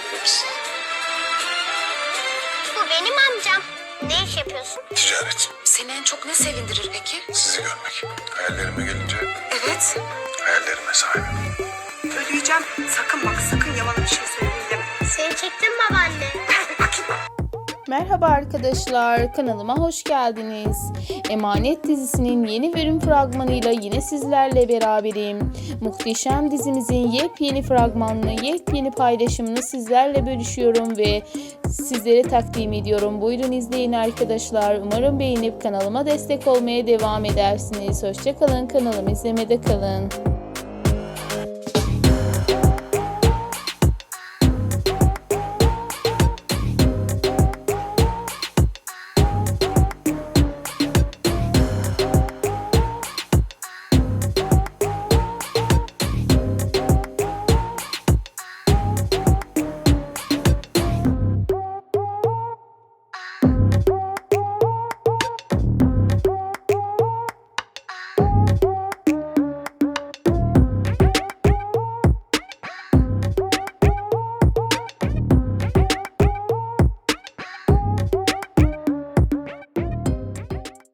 edebiliriz. Bu benim amcam. Ne iş yapıyorsun? Ticaret. Seni en çok ne sevindirir peki? Sizi görmek. Hayallerime gelince Evet. hayallerime sahibim. Söyleyeceğim. Sakın bak sakın yalan bir şey Merhaba arkadaşlar, kanalıma hoş geldiniz. Emanet dizisinin yeni bölüm fragmanıyla yine sizlerle beraberim. Muhteşem dizimizin yepyeni fragmanını, yepyeni paylaşımını sizlerle bölüşüyorum ve sizlere takdim ediyorum. Buyurun izleyin arkadaşlar. Umarım beğenip kanalıma destek olmaya devam edersiniz. Hoşçakalın, kanalımı izlemede kalın.